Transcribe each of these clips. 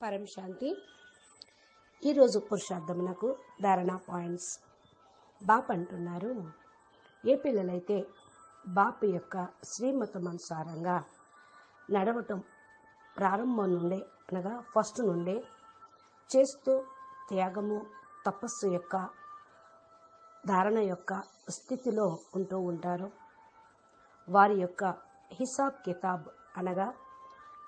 పరం శాంతి. ఈరోజు పురుషార్థమునకు ధారణ పాయింట్స్. బాప్ అంటున్నారు ఏ పిల్లలైతే బాప్ యొక్క శ్రీమతం అనుసారంగా నడవటం ప్రారంభం నుండే అనగా ఫస్ట్ నుండే చేస్తూ త్యాగము తపస్సు యొక్క ధారణ యొక్క స్థితిలో ఉంటూ ఉంటారు వారి యొక్క హిసాబ్ కితాబ్ అనగా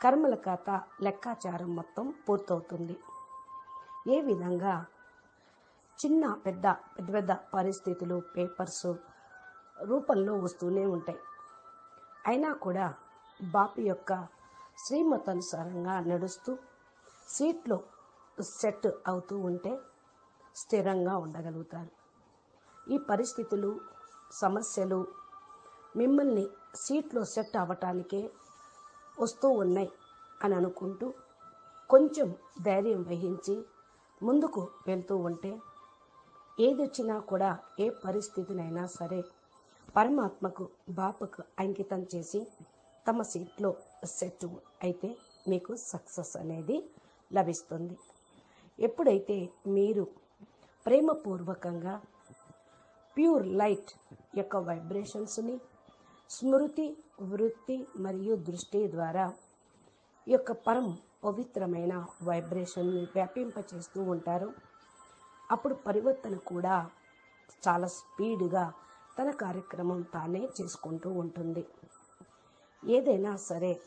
కర్మల ఖాతా లెక్కాచారం మొత్తం పూర్తవుతుంది. ఏ విధంగా చిన్న పెద్ద పెద్ద పెద్ద పరిస్థితులు పేపర్స్ రూపంలో వస్తూనే ఉంటాయి. అయినా కూడా బాపు యొక్క శ్రీమతానుసారంగా నడుస్తూ సీట్లో సెట్ అవుతూ ఉంటే స్థిరంగా ఉండగలుగుతారు. ఈ పరిస్థితులు సమస్యలు మిమ్మల్ని సీట్లో సెట్ అవ్వటానికే వస్తూ ఉన్నాయి అని అనుకుంటూ కొంచెం ధైర్యం వహించి ముందుకు వెళ్తూ ఉంటే ఏది వచ్చినా కూడా ఏ పరిస్థితినైనా సరే పరమాత్మకు బాపకు అంకితం చేసి తమ సీట్లో సెట్ అయితే మీకు సక్సెస్ అనేది లభిస్తుంది. ఎప్పుడైతే మీరు ప్రేమపూర్వకంగా ప్యూర్ లైట్ యొక్క వైబ్రేషన్స్ని స్మృతి వృత్తి మరియు దృష్టి ద్వారా యొక్క పరం పవిత్రమైన వైబ్రేషన్ని వ్యాపింపచేస్తూ ఉంటారు. అప్పుడు పరివర్తన కూడా చాలా స్పీడ్గా తన కార్యక్రమం తానే చేసుకుంటూ ఉంటుంది. ఏదైనా సరే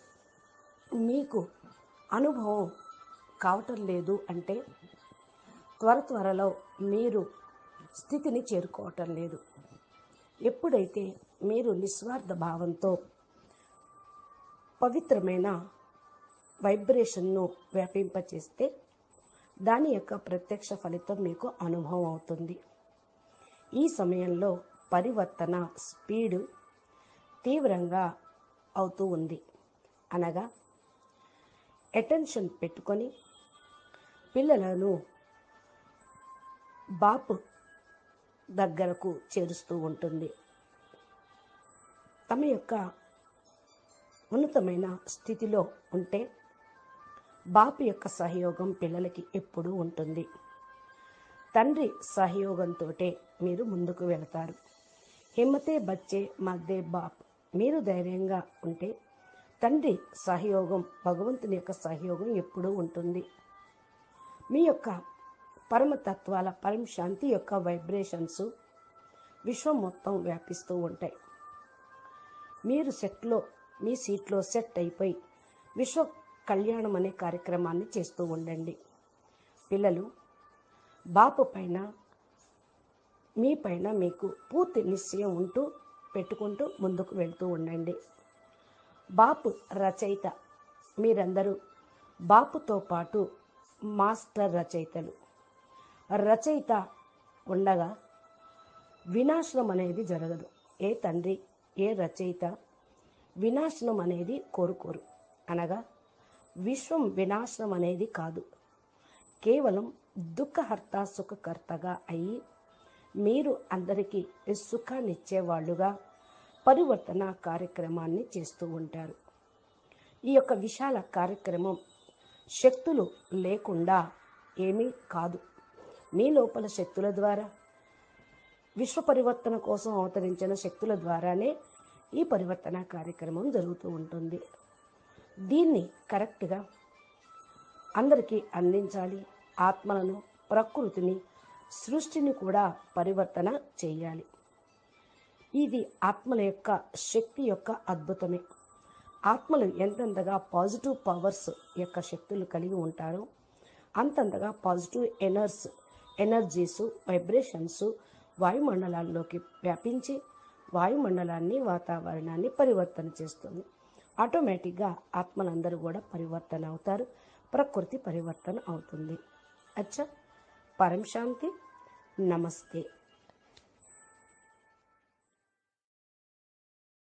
మీకు అనుభవం కావటం లేదు అంటే త్వర త్వరలో మీరు స్థితిని చేరుకోవటం లేదు. ఎప్పుడైతే మీరు నిస్వార్థ భావంతో పవిత్రమైన వైబ్రేషన్ను వ్యాపింపచేస్తే దాని యొక్క ప్రత్యక్ష ఫలితం మీకు అనుభవం అవుతుంది. ఈ సమయంలో పరివర్తన స్పీడ్ తీవ్రంగా అవుతూ ఉంది. అనగా అటెన్షన్ పెట్టుకొని పిల్లలను బాపు దగ్గరకు చేరుస్తూ ఉంటుంది. తమ యొక్క ఉన్నతమైన స్థితిలో ఉంటే బాపు యొక్క సహయోగం పిల్లలకి ఎప్పుడూ ఉంటుంది. తండ్రి సహయోగంతో మీరు ముందుకు వెళతారు. హిమ్మతే బచ్చే మద్దే బాప్. మీరు ధైర్యంగా ఉంటే తండ్రి సహయోగం భగవంతుని యొక్క సహయోగం ఎప్పుడూ ఉంటుంది. మీ యొక్క పరమతత్వాల పరమ శాంతి యొక్క వైబ్రేషన్స్ విశ్వం మొత్తం వ్యాపిస్తూ ఉంటాయి. మీరు సెట్లో మీ సీట్లో సెట్ అయిపోయి విశ్వ కళ్యాణం అనే కార్యక్రమాన్ని చేస్తూ ఉండండి. పిల్లలు బాపు పైన మీ పైన మీకు పూర్తి నిశ్చయం ఉంటూ పెట్టుకుంటూ ముందుకు వెళ్తూ ఉండండి. బాపు రచయిత మీరందరూ బాపుతో పాటు మాస్టర్ రచయితలు. రచయిత ఉండగా వినాశనం అనేది జరగదు. ఏ తండ్రి ఏ రచయిత వినాశనం అనేది కోరుకోరు. అనగా విశ్వం వినాశనం అనేది కాదు. కేవలం దుఃఖహర్త సుఖకర్తగా అయి మీరు అందరికీ సుఖాన్నిచ్చేవాళ్ళుగా పరివర్తన కార్యక్రమాన్ని చేస్తూ ఉంటారు. ఈ యొక్క విశాల కార్యక్రమం శక్తులు లేకుండా ఏమీ కాదు. మీ లోపల శక్తుల ద్వారా విశ్వ పరివర్తన కోసం అవతరించిన శక్తుల ద్వారానే ఈ పరివర్తన కార్యక్రమం జరుగుతూ ఉంటుంది. దీన్ని కరెక్ట్గా అందరికీ అందించాలి. ఆత్మలను ప్రకృతిని సృష్టిని కూడా పరివర్తన చేయాలి. ఇది ఆత్మల యొక్క శక్తి యొక్క అద్భుతమే. ఆత్మలు ఎంతెంతగా పాజిటివ్ పవర్స్ యొక్క శక్తులు కలిగి ఉంటారో అంతంతగా పాజిటివ్ ఎనర్స్ ఎనర్జీస్ వైబ్రేషన్స్ వాయుమండలాల్లోకి వ్యాపించి వాయుమండలాన్ని వాతావరణాన్ని పరివర్తన చేస్తుంది. ఆటోమేటిక్గా ఆత్మలందరూ కూడా పరివర్తన అవుతారు ప్రకృతి పరివర్తన అవుతుంది. అచ్చా. పరం శాంతి నమస్తే.